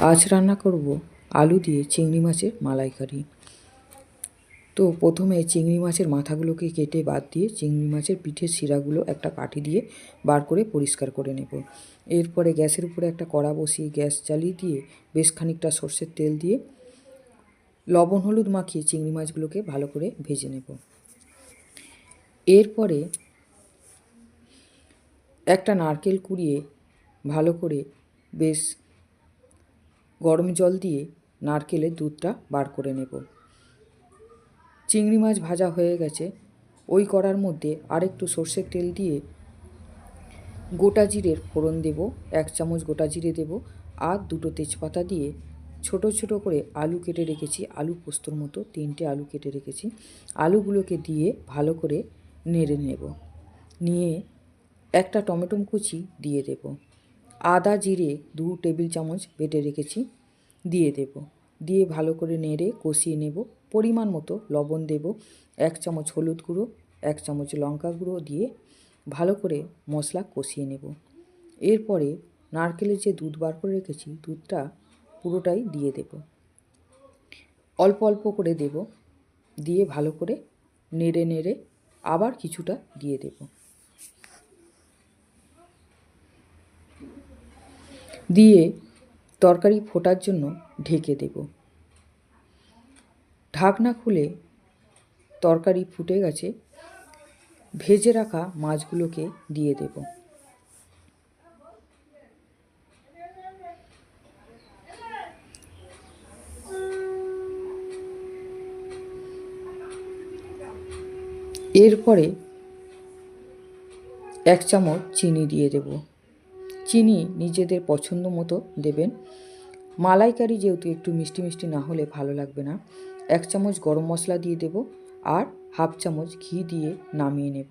আজ রান্না করব আলু দিয়ে চিংড়ি মাছের মালাইকারি। তো প্রথমে চিংড়ি মাছের মাথাগুলোকে কেটে বাদ দিয়ে চিংড়ি মাছের পিঠের শিরাগুলো একটা কাঠি দিয়ে বার করে পরিষ্কার করে নেব। এরপরে গ্যাসের উপরে একটা কড়া বসিয়ে গ্যাস জ্বালিয়ে দিয়ে বেশ খানিকটা সর্ষের তেল দিয়ে লবণ হলুদ মাখিয়ে চিংড়ি মাছগুলোকে ভালো করে ভেজে নেব। এরপরে একটা নারকেল কুড়িয়ে ভালো করে বেশ গরম জল দিয়ে নারকেলের দুধটা বার করে নেব। চিংড়ি মাছ ভাজা হয়ে গেছে। ওই কড়ার মধ্যে আরেকটু সর্ষের তেল দিয়ে গোটা জিরের ফোড়ন দেব, এক চামচ গোটা জিরে দেব আর দুটো তেজপাতা দিয়ে ছোট ছোট করে আলু কেটে রেখেছি, আলু পোস্তর মতো তিনটে আলু কেটে রেখেছি। আলুগুলোকে দিয়ে ভালো করে নেড়ে নেব। নিয়ে একটা টমেটো কুচি দিয়ে দেব। আদা জিরে দু টেবিল চামচ বেটে রেখেছি, দিয়ে দেব। দিয়ে ভালো করে নেড়ে কষিয়ে নেব। পরিমাণ মতো লবণ দেব। এক চামচ হলুদ গুঁড়ো, এক চামচ লঙ্কা গুঁড়ো দিয়ে ভালো করে মশলা কষিয়ে নেব। এরপরে নারকেলের যে দুধ বার করে রেখেছি, দুধটা পুরোটাই দিয়ে দেব। অল্প অল্প করে দেব। দিয়ে ভালো করে নেড়ে নেড়ে আবার কিছুটা দিয়ে দেব। দিয়ে তরকারি ফোটার জন্য ঢেকে দেব। ঢাকনা খুলে তরকারি ফুটে গেছে, ভেজে রাখা মাছগুলোকে দিয়ে দেব। এরপরে এক চামচ চিনি দিয়ে দেব। চিনি নিজেদের পছন্দ মতো দেবেন। মালাইকারি যেহেতু একটু মিষ্টি মিষ্টি না হলে ভালো লাগবে না, এক চামচ গরম মশলা দিয়ে দেব আর হাফ চামচ ঘি দিয়ে নামিয়ে নেব।